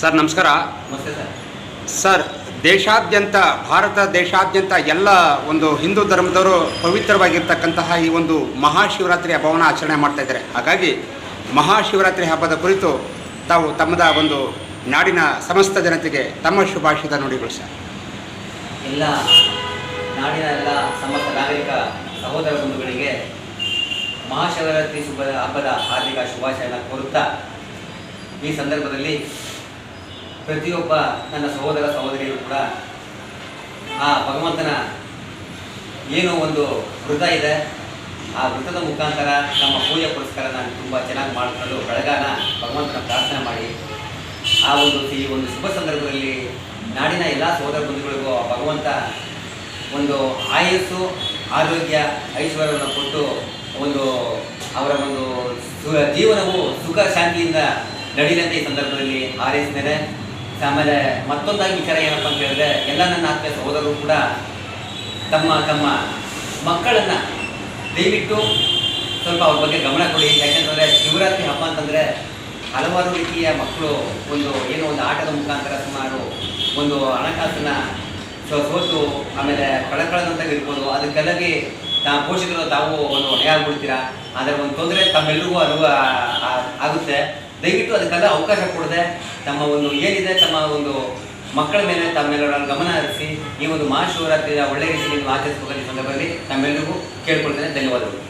Sir ನಮಸ್ಕಾರ. ನಮಸ್ತೆ sir. Sir ದೇಶಾದ್ಯಂತ ಭಾರತ ದೇಶಾದ್ಯಂತ ಎಲ್ಲ ಒಂದು ಹಿಂದೂ ಧರ್ಮದವರು ಪವಿತ್ರವಾಗಿರ್ತಕ್ಕಂತಹ ಈ ಒಂದು ಮಹಾಶಿವರಾತ್ರಿ ಹಬ್ಬವನ್ನು ಆಚರಣೆ ಮಾಡ್ತಾ ಇದ್ದಾರೆ. ಹಾಗಾಗಿ ಮಹಾಶಿವರಾತ್ರಿ ಹಬ್ಬದ ಕುರಿತು ತಾವು ತಮ್ಮದ ಒಂದು ನಾಡಿನ ಸಮಸ್ತ ಜನತೆಗೆ ತಮ್ಮ ಶುಭಾಶಯದ ನುಡಿಗಳು ಸರ್. ಎಲ್ಲ ನಾಡಿನ ಎಲ್ಲ ಸಮಸ್ತ ನಾಗರಿಕ ಸಹೋದರ ಬಂಧುಗಳಿಗೆ ಮಹಾಶಿವರಾತ್ರಿ ಶುಭ ಹಬ್ಬದ ಹಾರ್ದಿಕ ಶುಭಾಶಯನ ಕೋರುತ್ತಾ ಈ ಸಂದರ್ಭದಲ್ಲಿ ಪ್ರತಿಯೊಬ್ಬ ನನ್ನ ಸಹೋದರ ಸಹೋದರಿಯರು ಕೂಡ ಆ ಭಗವಂತನ ಏನು ಒಂದು ವೃತ ಇದೆ. ಆ ವೃತದ ಮುಖಾಂತರ ನಮ್ಮ ಪೂಜೆ ಪುರಸ್ಕಾರ ನಾನು ತುಂಬ ಚೆನ್ನಾಗಿ ಮಾಡಿಕೊಂಡು ಬೆಳಗಾನ ಭಗವಂತನ ಪ್ರಾರ್ಥನೆ ಮಾಡಿ ಆ ಒಂದು ಈ ಒಂದು ಶುಭ ಸಂದರ್ಭದಲ್ಲಿ ನಾಡಿನ ಎಲ್ಲ ಸಹೋದರ ಬಂಧುಗಳಿಗೂ ಭಗವಂತ ಒಂದು ಆಯಸ್ಸು, ಆರೋಗ್ಯ, ಐಶ್ವರ್ಯವನ್ನು ಕೊಟ್ಟು ಒಂದು ಅವರ ಒಂದು ಜೀವನವು ಸುಖ, ಶಾಂತಿಯಿಂದ ನಡೀಲಂತೆ ಈ ಸಂದರ್ಭದಲ್ಲಿ ಹಾರೈಸಿದ್ದೇನೆ. ಆಮೇಲೆ ಮತ್ತೊಂದಾಗಿ ವಿಚಾರ ಏನಪ್ಪ ಅಂತ ಹೇಳಿದ್ರೆ, ಎಲ್ಲ ನನ್ನ ಆತ್ಮೀಯ ಸಹೋದರರು ಕೂಡ ತಮ್ಮ ತಮ್ಮ ಮಕ್ಕಳನ್ನ ದಯವಿಟ್ಟು ಸ್ವಲ್ಪ ಅವ್ರ ಬಗ್ಗೆ ಗಮನ ಕೊಡಿ. ಯಾಕೆಂತಂದರೆ ಶಿವರಾತ್ರಿ ಹಬ್ಬ ಅಂತಂದ್ರೆ ಹಲವಾರು ರೀತಿಯ ಮಕ್ಕಳು ಒಂದು ಏನೋ ಒಂದು ಆಟದ ಮುಖಾಂತರ ಸುಮಾರು ಒಂದು ಹಣಕಾಸನ್ನು ಸೋತು ಆಮೇಲೆ ಕಳಕಳದಂತ ಇರ್ಬೋದು. ಅದಕ್ಕೆಲ್ಲಗೆ ತಾ ಪೋಷಕರು ತಾವು ಒಂದು ಹೊಣೆ ಆಗ್ಬಿಡ್ತೀರಾ ಅದರ ಒಂದು ತೊಂದರೆ ತಮ್ಮೆಲ್ಲರಿಗೂ ಆ- ಆಗುತ್ತೆ. ದಯವಿಟ್ಟು ಅದಕ್ಕೆಲ್ಲ ಅವಕಾಶ ಕೊಡದೆ ತಮ್ಮ ಒಂದು ಏನಿದೆ, ತಮ್ಮ ಒಂದು ಮಕ್ಕಳ ಮೇಲೆ ತಮ್ಮೆಲ್ಲರ ಗಮನ ಹರಿಸಿ, ಈ ಒಂದು ಮಹಾಶಿವರಾತ್ರಿಯ ಒಳ್ಳೆಯ ರೀತಿಯಲ್ಲಿ ಆಚರಿಸಬೇಕು ಈ ಸಂದರ್ಭದಲ್ಲಿ ತಮ್ಮೆಲ್ಲರಿಗೂ ಕೇಳ್ಕೊಳ್ತೇನೆ. ಧನ್ಯವಾದಗಳು.